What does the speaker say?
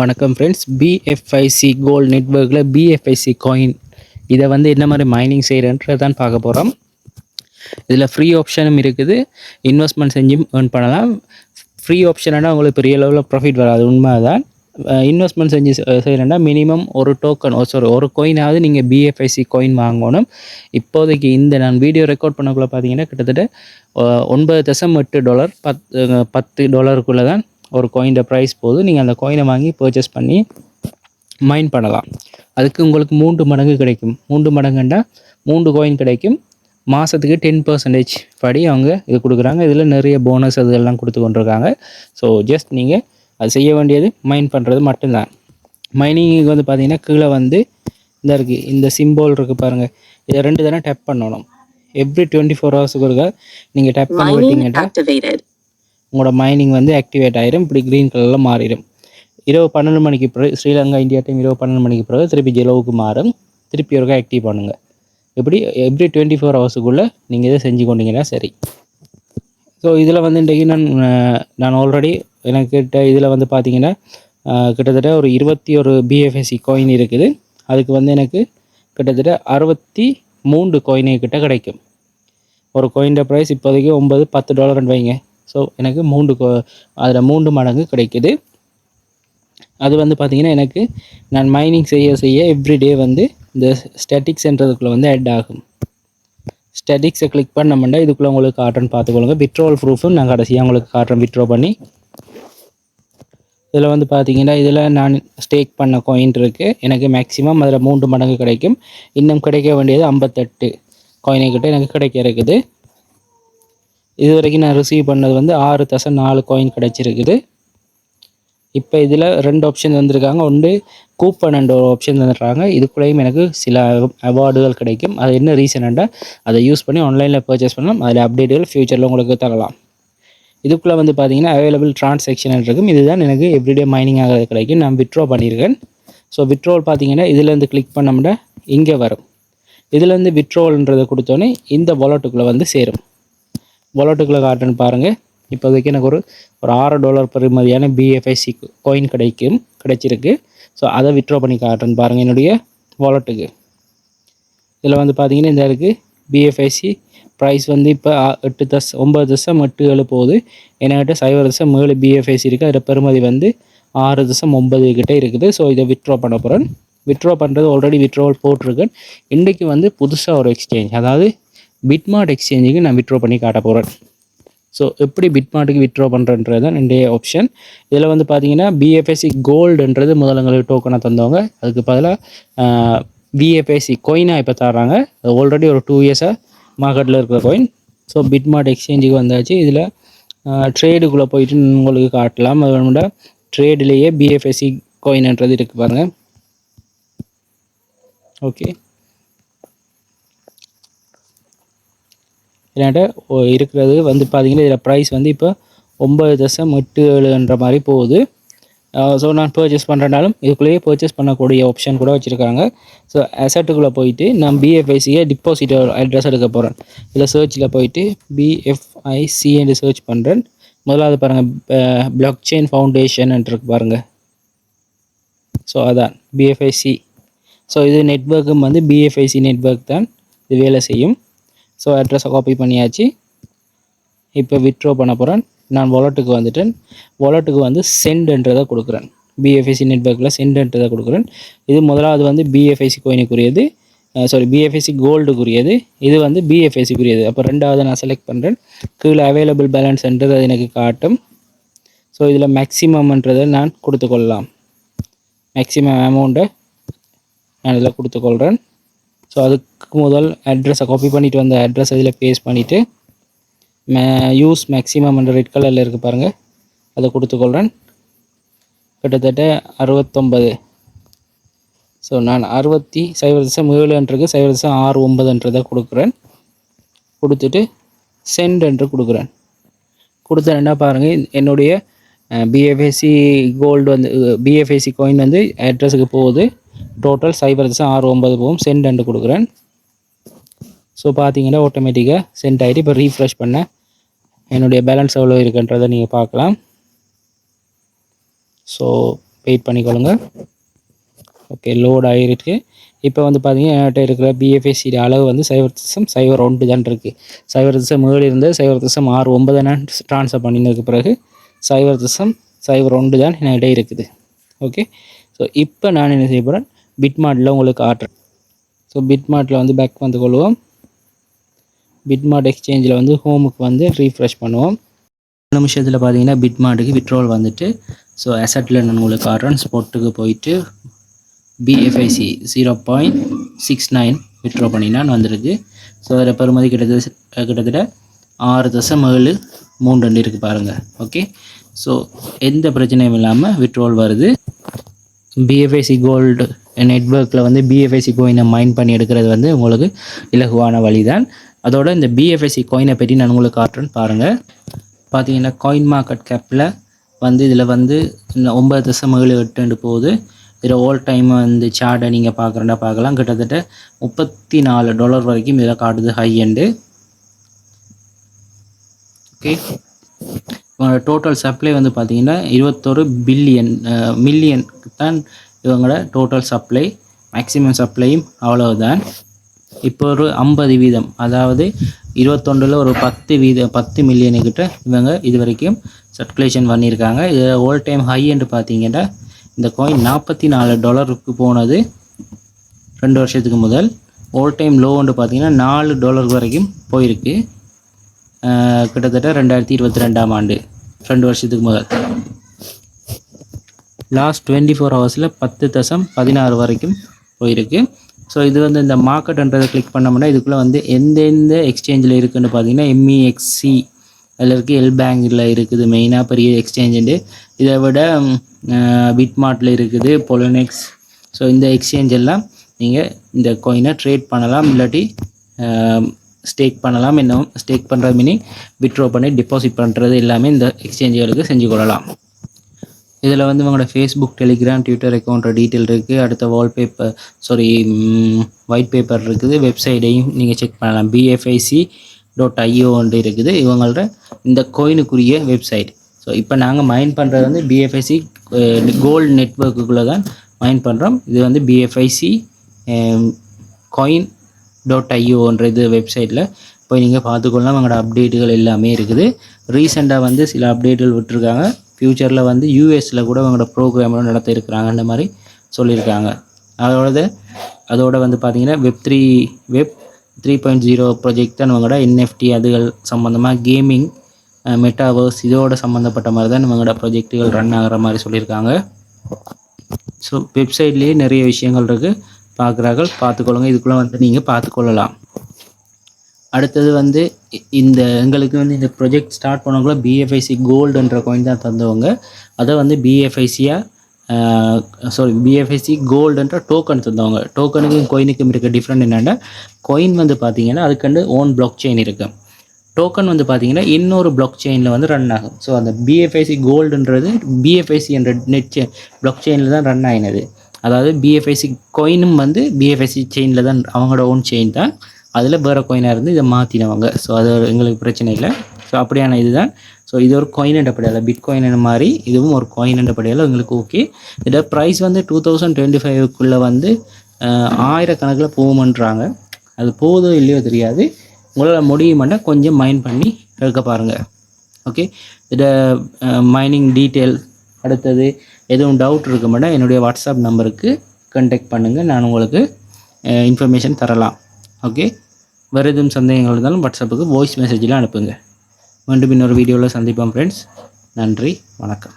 வணக்கம் friends பிஎஃப்ஐசி gold நெட்ஒர்க்கில் பிஎஃப்ஐசி coin இதை வந்து என்ன மாதிரி மைனிங் செய்கிறேன்றது தான் பார்க்க போகிறோம் இதில் ஃப்ரீ ஆப்ஷனும் இருக்குது. இன்வெஸ்ட்மெண்ட் செஞ்சும் ஏர்ன் பண்ணலாம். ஃப்ரீ ஆப்ஷனாக உங்களுக்கு பெரிய லெவலில் ப்ராஃபிட் வராது. உண்மை தான் இன்வெஸ்ட்மெண்ட் செஞ்சு செய்கிறேன்னா மினிமம் ஒரு டோக்கன் சாரி ஒரு கோயினாவது நீங்கள் பிஎஃப்ஐசி காயின் வாங்கணும். இப்போதைக்கு இந்த நான் வீடியோ ரெக்கார்ட் பண்ணக்குள்ளே பார்த்தீங்கன்னா கிட்டத்தட்ட ஒன்பது தசம் எட்டு டாலர் பத் பத்து டாலருக்குள்ளே தான் ஒரு கோயினோட ப்ரைஸ் போகுது நீங்கள் அந்த கோயினை வாங்கி பர்ச்சேஸ் பண்ணி மைன் பண்ணலாம். அதுக்கு உங்களுக்கு மூன்று மடங்கு கிடைக்கும். மூன்று மடங்குண்டா மூன்று கோயின் கிடைக்கும். மாதத்துக்கு டென் பர்சன்டேஜ் படி அவங்க இது கொடுக்குறாங்க. இதில் நிறைய போனஸ் அதெல்லாம் கொடுத்து கொண்டிருக்காங்க. ஸோ ஜஸ்ட் நீங்கள் அது செய்ய வேண்டியது மைன் பண்ணுறது மட்டும்தான். மைனிங்க்கு வந்து பார்த்தீங்கன்னா கீழே வந்து இந்த இருக்குது இந்த சிம்போல் இருக்குது பாருங்கள் இதை ரெண்டு தானே டேப் பண்ணணும். எவ்ரி டுவெண்ட்டி ஃபோர் ஹவர்ஸுக்கு ஒருக்கா நீங்கள் டேப் பண்ணி விட்டீங்கன்னா. உங்களோட மைனிங் வந்து ஆக்டிவேட் ஆகிடும் இப்படி க்ரீன் கலரில் மாறிடும் இரவு பன்னெண்டு மணிக்கு பிறகு ஸ்ரீலங்கா இந்தியா டைம் இரவு பன்னெண்டு மணிக்கு பிறகு திருப்பி ஜெலோவுக்கு மாறும். திருப்பி ஒருக்கா ஆக்டிவ் பண்ணுங்கள் எப்படி? எவ்ரி டுவெண்ட்டி ஃபோர் ஹவர்ஸுக்குள்ளே நீங்கள் இதை செஞ்சு கொண்டீங்கன்னா சரி. ஸோ இதில் வந்து இன்றைக்கி நான் நான் ஆல்ரெடி எனக்கிட்ட இதில் வந்து பார்த்தீங்கன்னா கிட்டத்தட்ட ஒரு இருபத்தி ஒரு பிஎஃப்எஸ்சி காயின் இருக்குது. அதுக்கு வந்து எனக்கு கிட்டத்தட்ட அறுபத்தி மூன்று கோயினு கிட்ட கிடைக்கும். ஒரு கோயின்ட ப்ரைஸ் இப்போதைக்கு ஒம்பது பத்து டாலர் வைங்க. ஸோ எனக்கு மூன்று கோ அதில் மூன்று மடங்கு கிடைக்குது. அது வந்து பார்த்திங்கன்னா எனக்கு நான் மைனிங் செய்ய செய்ய எவ்ரிடே வந்து இந்த ஸ்டாட்டிக்ஸ்ன்றதுக்குள்ளே வந்து ஆட் ஆகும். ஸ்டாட்டிக்ஸை கிளிக் பண்ணமுண்டா இதுக்குள்ளே உங்களுக்கு காட்டுறேன்னு பார்த்துக்கொள்ளுங்க விட்ரோல் ப்ரூஃபும் நான் கடைசியாக உங்களுக்கு காட்டுறேன் விட்ரோ பண்ணி. இதில் வந்து பார்த்தீங்கன்னா இதில் நான் ஸ்டேக் பண்ண காயின் இருக்குது எனக்கு மேக்ஸிமம் அதில் மூன்று மடங்கு கிடைக்கும். இன்னும் கிடைக்க வேண்டியது ஐம்பத்தெட்டு காயினை கிட்ட எனக்கு கிடைக்க இருக்குது. இது வரைக்கும் நான் ரிசீவ் பண்ணது வந்து ஆறு தசம் நாலு காயின் கிடச்சிருக்குது. இப்போ இதில் ரெண்டு ஆப்ஷன் வந்திருக்காங்க. ஒன்று கூப்பன் அண்ட் ஒரு ஆப்ஷன் தந்துடுறாங்க. இதுக்குள்ளேயும் எனக்கு சில அவார்டுகள் கிடைக்கும். அது என்ன ரீசன்டா அதை யூஸ் பண்ணி ஆன்லைனில் பர்ச்சேஸ் பண்ணலாம். அதில் அப்டேட்டுகள் ஃப்யூச்சரில் உங்களுக்கு தரலாம். இதுக்குள்ளே வந்து பார்த்தீங்கன்னா அவைலபிள் டிரான்சாக்ஷன் இருக்கும். இதுதான் எனக்கு எவ்ரிடே மைனிங் ஆகிறது கிடைக்கும். நான் விட்ரா பண்ணியிருக்கேன். ஸோ விட்ரோல் பார்த்தீங்கன்னா இதுலேருந்து கிளிக் பண்ணோம்னா இங்கே வரும். இதுலேருந்து விட்ரோல்ன்றதை கொடுத்தோன்னே இந்த வாலெட்டுக்குள்ளே வந்து சேரும். வாலெட்டுக்குள்ளே காட்டுன்னு பாருங்கள் இப்போதைக்கு எனக்கு ஒரு ஒரு ஆறு டாலர் பெறுமதியான பிஎஃப்ஐசி கோயின் கிடைக்கும் கிடைச்சிருக்கு. ஸோ அதை விட்ரா பண்ணி காட்டுறேன்னு பாருங்கள் என்னுடைய வாலெட்டுக்கு இதில் வந்து பார்த்தீங்கன்னா இந்த இருக்குது பிஎஃப்ஐசி ப்ரைஸ் வந்து இப்போ எட்டு தஸ் ஒம்பது தசம் எட்டு ஏழு போகுது. என்கிட்ட சைபர் தசம் ஏழு பிஎஃப்ஐசி இருக்குது அதில் பெறுமதி வந்து ஆறு தசம் ஒம்பது கிட்டே இருக்குது. ஸோ இதை விட்ரா பண்ண போகிறேன் விட்ரா பண்ணுறது ஆல்ரெடி விட்ரோவல் போட்டிருக்கேன். இன்றைக்கி வந்து புதுசாக ஒரு எக்ஸ்சேஞ்ச் அதாவது பிட்மார்ட் எக்ஸ்சேஞ்சுக்கு நான் விட்ரா பண்ணி காட்ட போகிறேன் ஸோ எப்படி பிட்மார்ட்டுக்கு விட்ரா பண்ணுறன்றது தான் ரெண்டே ஆப்ஷன் இதில் வந்து பார்த்தீங்கன்னா பிஎஃப்எஸ்சி கோல்டுன்றது முதலங்களுக்கு டோக்கனை தந்தவங்க. அதுக்கு பதிலாக பிஎஃப்எஸ்சி கோயினாக இப்போ தர்றாங்க. அது ஆல்ரெடி ஒரு டூ இயர்ஸாக மார்க்கெட்டில் இருக்கிற கோயின் ஸோ பிட்மார்ட் எக்ஸ்சேஞ்சுக்கு வந்தாச்சு. இதில் ட்ரேடுக்குள்ளே போயிட்டு உங்களுக்கு காட்டலாம். அது வேணும்னா ட்ரேடுலேயே பிஎஃப்எஸ்சி கோயின்ன்றது இருக்குது பாருங்கள் ஓகே இல்லாட்ட இருக்கிறது வந்து பார்த்தீங்கன்னா இதில் ப்ரைஸ் வந்து இப்போ ஒம்பது தசம் எட்டு ஏழுன்ற மாதிரி போகுது. ஸோ நான் பர்ச்சேஸ் பண்ணுறனாலும் இதுக்குள்ளேயே பர்ச்சேஸ் பண்ணக்கூடிய ஆப்ஷன் கூட வச்சுருக்காங்க. ஸோ அசட்டுக்குள்ளே போயிட்டு நான் பிஎஃப்ஐசியை டிபாசிட் அட்ரஸ் எடுக்க போகிறேன் இதில் சர்ச்சில் போயிட்டு பிஎஃப்ஐசி என்று சர்ச் பண்ணுறேன் முதலாவது பாருங்கள் பிளாக் செயின் ஃபவுண்டேஷன் இருக்கு பாருங்கள் ஸோ அதான் பிஎஃப்ஐசி ஸோ இது நெட்வொர்க்கும் வந்து பிஎஃப்ஐசி நெட்வொர்க் தான் இது வேலை செய்யும். ஸோ அட்ரஸை காப்பி பண்ணியாச்சு. இப்போ விட்ரோ பண்ண போகிறேன் நான் வாலெட்டுக்கு வந்துட்டேன். வாலெட்டுக்கு வந்து சென்டுன்றதை கொடுக்குறேன். பிஎஃப்ஐசி நெட்வொர்க்கில் சென்டுன்றதை கொடுக்குறேன். இது முதலாவது வந்து பிஎஃப்ஐசி கோயினுக்குரியது சாரி பிஎஃப்ஐசி கோல்டுக்குரியது இது வந்து பிஎஃப்ஐசிக்குரியது அப்போ ரெண்டாவது நான் செலக்ட் பண்ணுறேன் கீழே அவைலபிள் பேலன்ஸ்ன்றது அது எனக்கு காட்டும். ஸோ இதில் மேக்ஸிமம்ன்றதை நான் கொடுத்துக்கொள்ளலாம் மேக்ஸிமம் அமௌண்ட்டை நான் இதில் கொடுத்துக்கொள்கிறேன் ஸோ அதுக்கு முதல் அட்ரஸை காப்பி பண்ணிவிட்டு வந்த அட்ரஸ் இதில் பேஸ்ட் பண்ணிவிட்டு மே யூஸ் மேக்ஸிமம் என்ற ரெட் கலரில் இருக்குது பாருங்கள் அதை கொடுத்துக்கொள்கிறேன் கிட்டத்தட்ட அறுபத்தொம்பது ஸோ நான் அறுபத்தி சைவர் தசம் ஏழுன்றது சைபர் தசம் ஆறு ஒன்பதுன்றதை கொடுக்குறேன். கொடுத்துட்டு சென்ட் என்று கொடுக்குறேன். கொடுத்த என்ன பாருங்கள் என்னுடைய பிஎஃப்எஸ்சி கோல்டு வந்து பிஎஃப்எஸ்சி காயின் வந்து அட்ரஸுக்கு போகுது. டோட்டல் சைபர் தசம் ஆறு ஒன்பது போகும். சென்ட் அண்டு கொடுக்குறேன். ஸோ பார்த்தீங்கன்னா ஆட்டோமேட்டிக்காக சென்ட் ஆகிட்டு இப்போ ரீஃப்ரெஷ் பண்ண. என்னுடைய பேலன்ஸ் எவ்வளோ இருக்குன்றதை நீங்கள் பார்க்கலாம். ஸோ வெயிட் பண்ணிக்கொள்ளுங்க. ஓகே லோட் ஆகிருக்கு இப்போ வந்து பார்த்தீங்கன்னா என்கிட்ட இருக்கிற பிஎஃப்எஸ்சியோட அளவு வந்து சைவர் திசம் சைவர் ஒன்று தான் இருக்குது சைவர் திசம் ஏழு இருந்து சைவர் திசம் ஆறு ஒன்பது ட்ரான்ஸ்ஃபர் பண்ணினதுக்கு பிறகு சைவர் திசம் சைவர் ஒன்று தான் என்கிட்ட இருக்குது. ஓகே ஸோ இப்போ நான் என்ன செய்ய போகிறேன் பிட்மார்ட்டில் உங்களுக்கு ஆர்டர் ஸோ பிட்மார்ட்டில் வந்து பேக் வந்து கொள்வோம். பிட்மார்ட் எக்ஸ்சேஞ்சில் வந்து ஹோமுக்கு வந்து ரீஃப்ரெஷ் பண்ணுவோம். நிமிஷத்தில் பார்த்தீங்கன்னா பிட்மார்ட்டுக்கு விட்ரோல் வந்துட்டு ஸோ அசட்டில் நான் உங்களுக்கு ஆடுறேன் ஸ்போர்ட்டுக்கு போயிட்டு BFIC zero point six nine withdraw பண்ணினான் வந்துருக்கு. ஸோ அதில் பெருமதி கிட்டத்தட்ட கிட்டத்தட்ட ஆறு தசம் ஏழு மூணு ரெண்டு இருக்குது பாருங்கள் ஓகே ஸோ எந்த பிரச்சனையும் இல்லாமல் விட்ரோல் வருது. பிஎஃப்ஐசி கோல்டு நெட்ஒர்க்கில் வந்து பிஎஃப்ஐசி கோயினை மைண்ட் பண்ணி எடுக்கிறது வந்து உங்களுக்கு இலகுவான வழி தான் அதோட இந்த பிஎஃப்ஐசி கோயினை பற்றி நான் உங்களுக்கு காட்டுறேன்னு பாருங்கள் பார்த்தீங்கன்னா காயின் மார்க்கெட் கேப்பில் வந்து இதில் வந்து ஒன்பது தசம் ஏழு எட்டு போகுது. இதில் ஓல் டைம் வந்து சார்ட்டை நீங்கள் பார்க்குறேன்னா பார்க்கலாம் கிட்டத்தட்ட முப்பத்தி நாலு டாலர் வரைக்கும் இதில் காட்டுது high end okay total supply வந்து பார்த்தீங்கன்னா இருபத்தொரு பில்லியன் மில்லியன் தான் இவங்களோட டோட்டல் சப்ளை மேக்ஸிமம் சப்ளையும் அவ்வளவுதான். இப்போ ஒரு ஐம்பது வீதம் அதாவது இருபத்தொன்றில் ஒரு பத்து வீத பத்து மில்லியனுக்கிட்ட இவங்க இது வரைக்கும் சர்க்குலேஷன் பண்ணியிருக்காங்க. இது ஓல் டைம் ஹை என்று பார்த்தீங்கன்னா இந்த காயின் நாற்பத்தி நாலு டாலருக்கு போனது ரெண்டு வருஷத்துக்கு முதல். ஓல் டைம் லோன்னு பார்த்தீங்கன்னா நாலு டாலர் வரைக்கும் போயிருக்கு. கிட்டத்தட்ட ரெண்டாயிரத்தி இருபத்தி ரெண்டாம் ஆண்டு. ரெண்டு வருஷத்துக்கு முதல். லாஸ்ட் டுவெண்ட்டி ஃபோர் ஹவர்ஸில் பத்து தசம் பதினாறு வரைக்கும் போயிருக்கு. ஸோ இது வந்து இந்த மார்க்கெட்ன்றதை கிளிக் பண்ணோம்னா இதுக்குள்ளே வந்து எந்தெந்த எக்ஸ்சேஞ்சில் இருக்குதுன்னு பார்த்தீங்கன்னா எம்இஎக்ஸி அதில் இருக்குது எல் பேங்கில் இருக்குது மெயினாக பெரிய எக்ஸ்சேஞ்சுண்டு இதை விட பிட்மார்ட்டில் இருக்குது பொலோனெக்ஸ் ஸோ இந்த எக்ஸ்சேஞ்ச் எல்லாம் நீங்கள் இந்த கோயினை ட்ரேட் பண்ணலாம் இல்லாட்டி ஸ்டேக் பண்ணலாம் இன்னும் ஸ்டேக் பண்ணுறது மீனிங் விட்ரோ பண்ணி டிபாசிட் பண்ணுறது எல்லாமே இந்த எக்ஸ்சேஞ்சுகளுக்கு செஞ்சு கொள்ளலாம். இதில் வந்து உங்களோட ஃபேஸ்புக் டெலிகிராம் ட்விட்டர் அக்கௌண்ட்டோட டீட்டெயில் இருக்குது அடுத்த வால்பேப்பர் சாரி ஒயிட் பேப்பர் இருக்குது. வெப்சைட்டையும் நீங்கள் செக் பண்ணலாம். பிஎஃப்ஐசி டாட் ஐஓன்ட்டு இருக்குது. இவங்களோட இந்த கோயினுக்குரிய வெப்சைட் ஸோ இப்போ நாங்கள் மைண்ட் பண்ணுறது வந்து பிஎஃப்ஐசி கோல்டு நெட்ஒர்க்குள்ளே தான் மைண்ட் பண்ணுறோம் இது வந்து பிஎஃப்ஐசி காயின் டாட் ஐஓன்ற இது வெப்சைட்டில் போய் நீங்கள் பார்த்துக்கொள்ளலாம். அவங்களோட அப்டேட்டுகள் எல்லாமே இருக்குது. ரீசெண்டாக வந்து சில அப்டேட்டுகள் விட்டுருக்காங்க. ஃப்யூச்சரில் வந்து யூஎஸில் கூட அவங்களோட ப்ரோக்ராம்லாம் நடத்த அந்த மாதிரி சொல்லியிருக்காங்க. அதோட அதோட வந்து பார்த்திங்கன்னா web three web three point zero project தான் இவங்களோட என்எஃப்டி அதுகள் சம்மந்தமாக கேமிங் மெட்டாவர்ஸ் இதோட சம்மந்தப்பட்ட மாதிரி தான் இவங்களோட ப்ரொஜெக்டுகள் ரன் ஆகிற மாதிரி சொல்லியிருக்காங்க. ஸோ வெப்சைட்லேயே நிறைய விஷயங்கள் இருக்குது பார்க்குறார்கள். பார்த்துக்கொள்ளுங்க. இதுக்குள்ளே வந்து நீங்கள் பார்த்துக்கொள்ளலாம். அடுத்தது வந்து இந்த எங்களுக்கு வந்து இந்த ப்ரொஜெக்ட் ஸ்டார்ட் பண்ணக்குள்ள பிஎஃப்ஐசி கோல்டுன்ற காயின் தான் தந்தவங்க. அதை வந்து பிஎஃப்ஐசியாக சாரி பிஎஃப்ஐசி கோல்டுன்ற டோக்கன் தந்தவங்க. டோக்கனுக்கும் கோயினுக்கும் இருக்க டிஃப்ரெண்ட் என்னென்னா கோயின் வந்து பார்த்தீங்கன்னா அதுக்கண்டு ஓன் பிளாக் செயின் இருக்குது டோக்கன் வந்து பார்த்தீங்கன்னா இன்னொரு பிளாக் செயினில் வந்து ரன் ஆகும். ஸோ அந்த பிஎஃப்ஐசி கோல்டுன்றது பிஎஃப்ஐசி என்ற நெட் செயின் பிளாக் செயினில் தான் ரன் ஆகினது அதாவது பிஎஃப்ஐசி கோயினும் வந்து பிஎஃப்ஐசி செயினில் தான் அவங்களோட ஓன் செயின் தான். அதில் வேறு கோயினாக இருந்து இதை மாற்றினவங்க ஸோ அது எங்களுக்கு பிரச்சனை இல்லை. ஸோ அப்படியான இதுதான். ஸோ இது ஒரு காயின் என்றபடியால் பிட் காயின் மாதிரி இதுவும் ஒரு காயின் என்றபடியால் எங்களுக்கு ஓகே இதோட ப்ரைஸ் வந்து டூ தௌசண்ட் டுவெண்ட்டி ஃபைவ்க்குள்ளே வந்து ஆயிரக்கணக்கில் போகுமன்றாங்க. அது போதோ இல்லையோ தெரியாது. உங்களால் முடியுமாட்டா கொஞ்சம் மைண்ட் பண்ணி எடுக்க பாருங்கள் ஓகே இதோட மைனிங் டீட்டெயில் அடுத்தது எதுவும் டவுட் இருக்க என்னுடைய வாட்ஸ்அப் நம்பருக்கு கண்டெக்ட் பண்ணுங்கள் நான் உங்களுக்கு இன்ஃபர்மேஷன் தரலாம். ஓகே வேறு எதுவும் சந்தேகங்கள் இருந்தாலும் வாட்ஸ்அப்புக்கு வாய்ஸ் மெசேஜில் அனுப்புங்க. மீண்டும் இன்னொரு வீடியோவில் சந்திப்போம் ஃப்ரெண்ட்ஸ் நன்றி வணக்கம்.